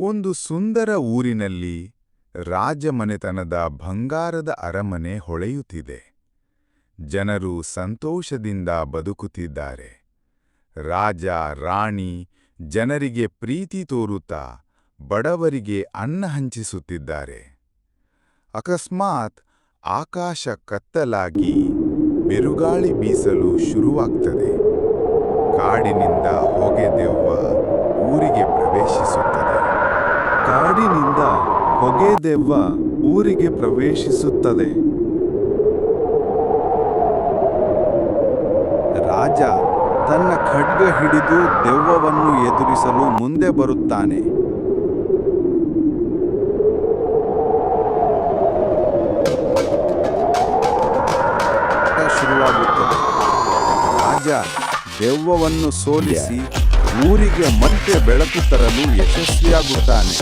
ಒಂದು ಸುಂದರ ಊರಿನಲ್ಲಿ ರಾಜಮನೆತನದ ಬಂಗಾರದ ಅರಮನೆ ಹೊಳೆಯುತ್ತಿದೆ. ಜನರು ಸಂತೋಷದಿಂದ ಬದುಕುತ್ತಿದ್ದಾರೆ. ರಾಜ, ರಾಣಿ ಜನರಿಗೆ ಪ್ರೀತಿ ತೋರುತ್ತಾ ಬಡವರಿಗೆ ಅನ್ನ ಹಂಚಿಸುತ್ತಿದ್ದಾರೆ. ಅಕಸ್ಮಾತ್ ಆಕಾಶ ಕತ್ತಲಾಗಿ ಬಿರುಗಾಳಿ ಬೀಸಲು ಶುರುವಾಗ್ತದೆ. ಕಾಡಿನಿಂದ ಹೊಗೆದೆವ್ವ ಊರಿಗೆ ಪ್ರವೇಶಿಸುತ್ತದೆ ಕಾಡಿನಿಂದ ಹೊಗೆ ದೆವ್ವ ಊರಿಗೆ ಪ್ರವೇಶಿಸುತ್ತದೆ. ರಾಜ ತನ್ನ ಖಡ್ಗ ಹಿಡಿದು ದೆವ್ವವನ್ನು ಎದುರಿಸಲು ಮುಂದೆ ಬರುತ್ತಾನೆ. ಶುರುವಾಗುತ್ತದೆ. ರಾಜ ದೆವ್ವವನ್ನು ಸೋಲಿಸಿ ಊರಿಗೆ ಮತ್ತೆ ಬೆಳಕು ತರಲು ಯಶಸ್ವಿಯಾಗುತ್ತಾನೆ.